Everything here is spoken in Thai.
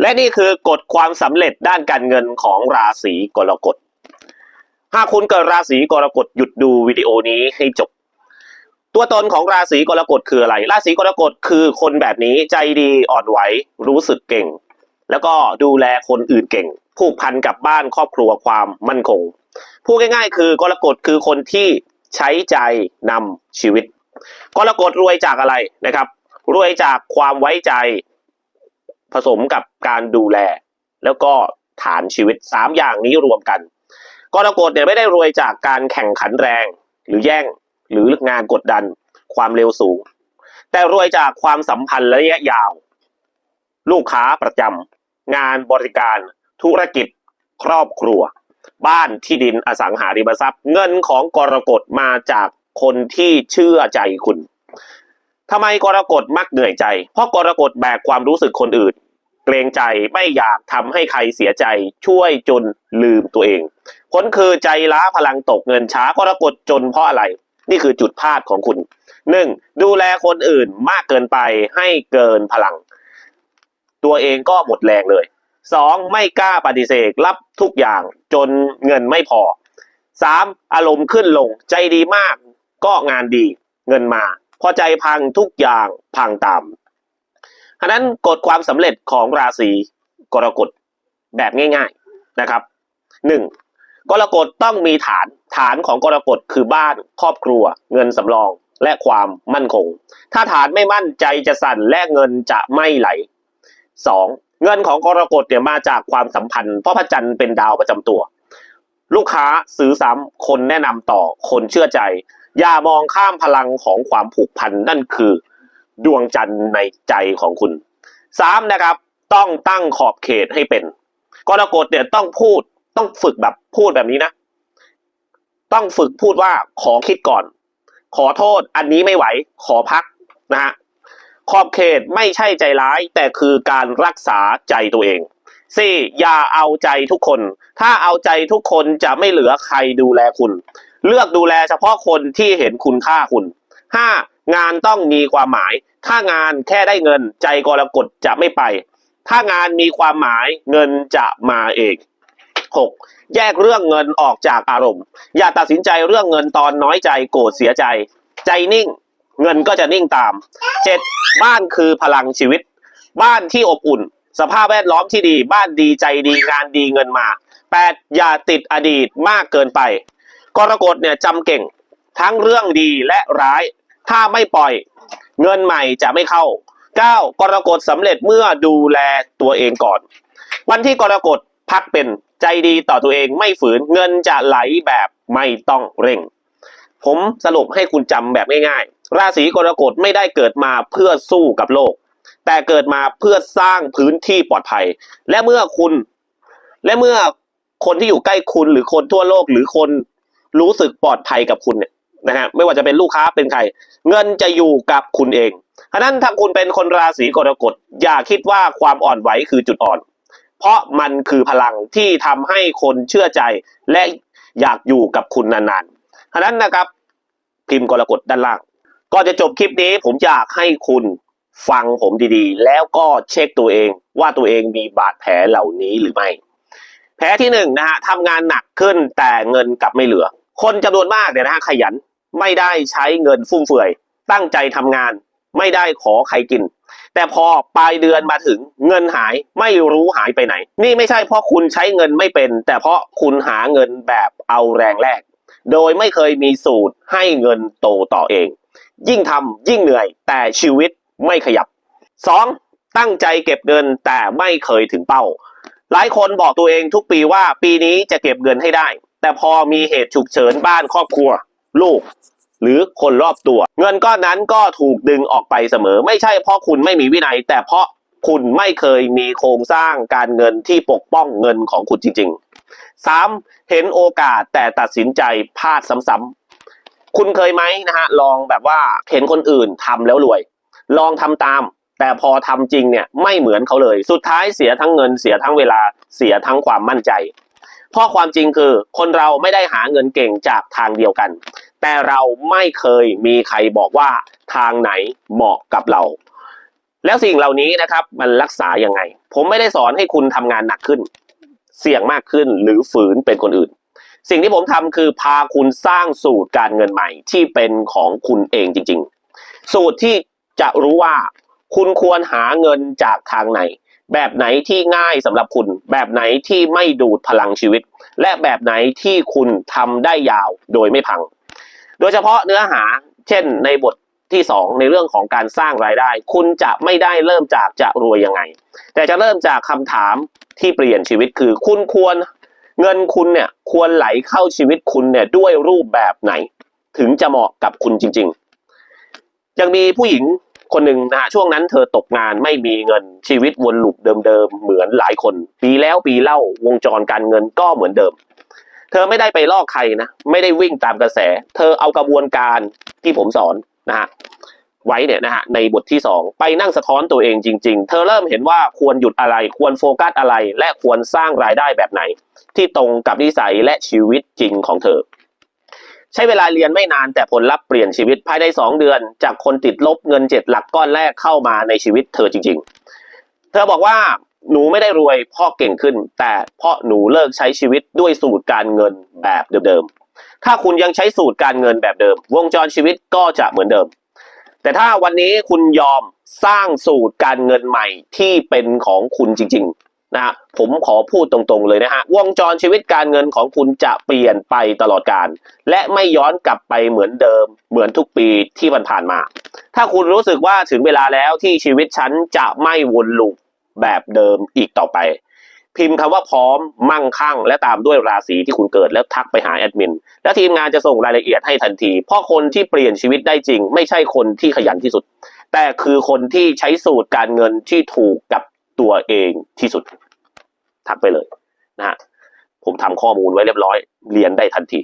และนี่คือกฎความสำเร็จด้านการเงินของราศีกรกฎ หากคุณเกิดราศีกรกฎหยุดดูวิดีโอนี้ให้จบ ตัวตนของราศีกรกฎคืออะไร ราศีกรกฎคือคนแบบนี้ใจดีอ่อนไหวรู้สึกเก่ง แล้วก็ดูแลคนอื่นเก่ง ผูกพันกับบ้านครอบครัวความมั่นคง พูดง่ายๆ คือกรกฎคือคนที่ใช้ใจนำชีวิต กรกฎรวยจากอะไรนะครับ รวยจากความไว้ใจ ผสมกับการดูแล แล้วก็ฐานชีวิตสามอย่างนี้รวมกันกรกฎเนี่ยไม่ได้รวยจากการแข่งขันแรง หรือแย่งหรืองานกดดันความเร็วสูง แต่รวยจากความสัมพันธ์ระยะยาว ลูกค้าประจำงานบริการ ธุรกิจ ครอบครัว บ้านที่ดินอสังหาริมทรัพย์ เงินของกรกฎมาจากคนที่เชื่อใจคุณ ทำไมกรกฎมักเหนื่อยใจ เพราะกรกฎแบกความรู้สึกคนอื่น เกรงใจไม่อยากทำให้ใครเสียใจ ช่วยจนลืมตัวเองผลคือใจล้าพลังตกเงินช้ากรกฎจนเพราะอะไร นี่คือจุดพลาดของคุณหนึ่งดูแลคนอื่นมากเกินไปให้เกินพลัง ตัวเองก็หมดแรงเลยสองไม่กล้าปฏิเสธรับทุกอย่างจนเงินไม่พอสามอารมณ์ขึ้นลงใจดีมากก็งานดีเงินมา พอใจพังทุกอย่างพังตามฉะนั้นกฎความสำเร็จของราศีกรกฎแบบง่าย ๆนะครับหนึ่งกรกฎต้องมีฐาน ฐานของกรกฎคือบ้านครอบครัว เงินสำรองและความมั่นคง ถ้าฐานไม่มั่นใจจะสั่นและเงินจะไม่ไหลสองเงินของกรกฎเนี่ยมาจากความสัมพันธ์เพราะพระจันทร์เป็นดาวประจำตัว ลูกค้าซื้อซ้ำคนแนะนำต่อคนเชื่อใจ อย่ามองข้ามพลังของความผูกพันนั่นคือ ดวงจันทร์ในใจของคุณสามนะครับ ต้องตั้งขอบเขตให้เป็นกรกฎเนี่ยต้องพูดต้องฝึกแบบพูดแบบนี้นะ ต้องฝึกพูดว่าขอคิดก่อน ขอโทษอันนี้ไม่ไหวขอพักนะฮะขอบเขตไม่ใช่ใจร้าย แต่คือการรักษาใจตัวเองสี่อย่าเอาใจทุกคน ถ้าเอาใจทุกคนจะไม่เหลือใครดูแลคุณ เลือกดูแลเฉพาะคนที่เห็นคุณค่าคุณห้างานต้องมีความหมาย ถ้างานแค่ได้เงินใจกรกฎจะไม่ไป ถ้างานมีความหมายเงินจะมาเอง 6. แยกเรื่องเงินออกจากอารมณ์ อย่าตัดสินใจเรื่องเงินตอนน้อยใจโกรธเสียใจ ใจนิ่ง เงินก็จะนิ่งตาม 7. บ้านคือพลังชีวิต บ้านที่อบอุ่น สภาพแวดล้อมที่ดี บ้านดีใจดีงานดีเงินมา 8. อย่าติดอดีตมากเกินไป กรกฎเนี่ยจำเก่ง ทั้งเรื่องดีและร้าย ถ้าไม่ปล่อย เงินใหม่จะไม่เข้า 9. กรกฎสำเร็จเมื่อดูแลตัวเองก่อน วันที่กรกฎพักเป็นใจดีต่อตัวเองไม่ฝืนเงินจะไหลแบบไม่ต้องเร่ง ผมสรุปให้คุณจำแบบง่ายๆ ราศีกรกฎไม่ได้เกิดมาเพื่อสู้กับโลก แต่เกิดมาเพื่อสร้างพื้นที่ปลอดภัย และเมื่อคุณ และเมื่อคนที่อยู่ใกล้คุณหรือคนทั่วโลกหรือคน รู้สึกปลอดภัยกับคุณเนี่ยนะฮะไม่ว่าจะเป็นลูกค้าเป็นใคร เงินจะอยู่กับคุณเองฉะนั้นถ้าคุณเป็นคนราศีกรกฎอย่าคิดว่าความอ่อนไหวคือจุดอ่อน เพราะมันคือพลังที่ทำให้คนเชื่อใจและอยากอยู่กับคุณนานๆฉะนั้นนะครับ พิมพ์กรกฎด้านล่าง ก่อนจะจบคลิปนี้ผมอยากให้คุณฟังผมดีๆ แล้วก็เช็คตัวเองว่าตัวเองมีบาดแผลเหล่านี้หรือไม่ แผลที่หนึ่งนะฮะทำงานหนักขึ้นแต่เงินกลับไม่เหลือ คนจำนวนมากเนี่ยนะฮะขยันไม่ได้ใช้เงินฟุ่มเฟือย ตั้งใจทำงาน ไม่ได้ขอใครกิน แต่พอปลายเดือนมาถึงเงินหายไม่รู้หายไปไหน นี่ไม่ใช่เพราะคุณใช้เงินไม่เป็น แต่เพราะคุณหาเงินแบบเอาแรงแรก โดยไม่เคยมีสูตรให้เงินโตต่อเอง ยิ่งทำยิ่งเหนื่อย แต่ชีวิตไม่ขยับ 2. ตั้งใจเก็บเงินแต่ไม่เคยถึงเป้า หลายคนบอกตัวเองทุกปีว่าปีนี้จะเก็บเงินให้ได้ แต่พอมีเหตุฉุกเฉินบ้านครอบครัว ลูก หรือคนรอบตัว เงินก้อนนั้นก็ถูกดึงออกไปเสมอ ไม่ใช่เพราะคุณไม่มีวินัย แต่เพราะคุณไม่เคยมีโครงสร้างการเงินที่ปกป้องเงินของคุณจริง ๆ 3. เห็นโอกาสแต่ตัดสินใจพลาดซ้ำๆคุณเคยไหมนะฮะลองแบบว่าเห็นคนอื่นทำแล้วรวย ลองทำตาม แต่พอทำจริงเนี่ยไม่เหมือนเขาเลย สุดท้ายเสียทั้งเงินเสียทั้งเวลาเสียทั้งความมั่นใจ เพราะความจริงคือคนเราไม่ได้หาเงินเก่งจากทางเดียวกัน แต่เราไม่เคยมีใครบอกว่าทางไหนเหมาะกับเรา แล้วสิ่งเหล่านี้นะครับมันรักษายังไง ผมไม่ได้สอนให้คุณทำงานหนักขึ้น เสี่ยงมากขึ้นหรือฝืนเป็นคนอื่น สิ่งที่ผมทำคือพาคุณสร้างสูตรการเงินใหม่ที่เป็นของคุณเองจริง ๆ สูตรที่จะรู้ว่าคุณควรหาเงินจากทางไหน แบบไหนที่ง่ายสำหรับคุณ แบบไหนที่ไม่ดูดพลังชีวิต และแบบไหนที่คุณทำได้ยาวโดยไม่พัง โดยเฉพาะเนื้อหา เช่นในบทที่สองในเรื่องของการสร้างรายได้ คุณจะไม่ได้เริ่มจากจะรวยยังไง แต่จะเริ่มจากคำถามที่เปลี่ยนชีวิตคือคุณควรเงินคุณเนี่ยควรไหลเข้าชีวิตคุณเนี่ยด้วยรูปแบบไหน ถึงจะเหมาะกับคุณจริง ๆ ยังมีผู้หญิง คนหนึ่งนะฮะช่วงนั้นเธอตกงานไม่มีเงินชีวิตวนลูปเดิมๆเหมือนหลายคน ปีแล้วปีเล่าวงจรการเงินก็เหมือนเดิม เธอไม่ได้ไปลอกใครนะ ไม่ได้วิ่งตามกระแส เธอเอากระบวนการที่ผมสอนนะฮะไว้เนี่ยนะฮะในบทที่สองไปนั่งสะท้อนตัวเองจริง ๆ เธอเริ่มเห็นว่าควรหยุดอะไร ควรโฟกัสอะไร และควรสร้างรายได้แบบไหน ที่ตรงกับนิสัยและชีวิตจริงของเธอ ใช้เวลาเรียนไม่นานแต่ผลลัพธ์เปลี่ยนชีวิตภายในสองเดือน จากคนติดลบเงินเจ็ดหลักก้อนแรกเข้ามาในชีวิตเธอจริง ๆ เธอบอกว่าหนูไม่ได้รวยเพราะเก่งขึ้น แต่เพราะหนูเลิกใช้ชีวิตด้วยสูตรการเงินแบบเดิมๆ ถ้าคุณยังใช้สูตรการเงินแบบเดิม วงจรชีวิตก็จะเหมือนเดิม แต่ถ้าวันนี้คุณยอมสร้างสูตรการเงินใหม่ที่เป็นของคุณจริง ๆ นะฮะผมขอพูดตรงๆเลยนะฮะวงจรชีวิตการเงินของคุณจะเปลี่ยนไปตลอดการ และไม่ย้อนกลับไปเหมือนเดิม เหมือนทุกปีที่ผ่านมา ถ้าคุณรู้สึกว่าถึงเวลาแล้วที่ชีวิตฉันจะไม่วนลูปแบบเดิมอีกต่อไป พิมพ์คำว่าพร้อมมั่งคั่ง และตามด้วยราศีที่คุณเกิดแล้วทักไปหาแอดมินแล้วทีมงานจะส่งรายละเอียดให้ทันที เพราะคนที่เปลี่ยนชีวิตได้จริง ไม่ใช่คนที่ขยันที่สุด แต่คือคนที่ใช้สูตรการเงินที่ถูกกับ ตัวเองที่สุด ทักไปเลยนะฮะผมทำข้อมูลไว้เรียบร้อย เรียนได้ทันที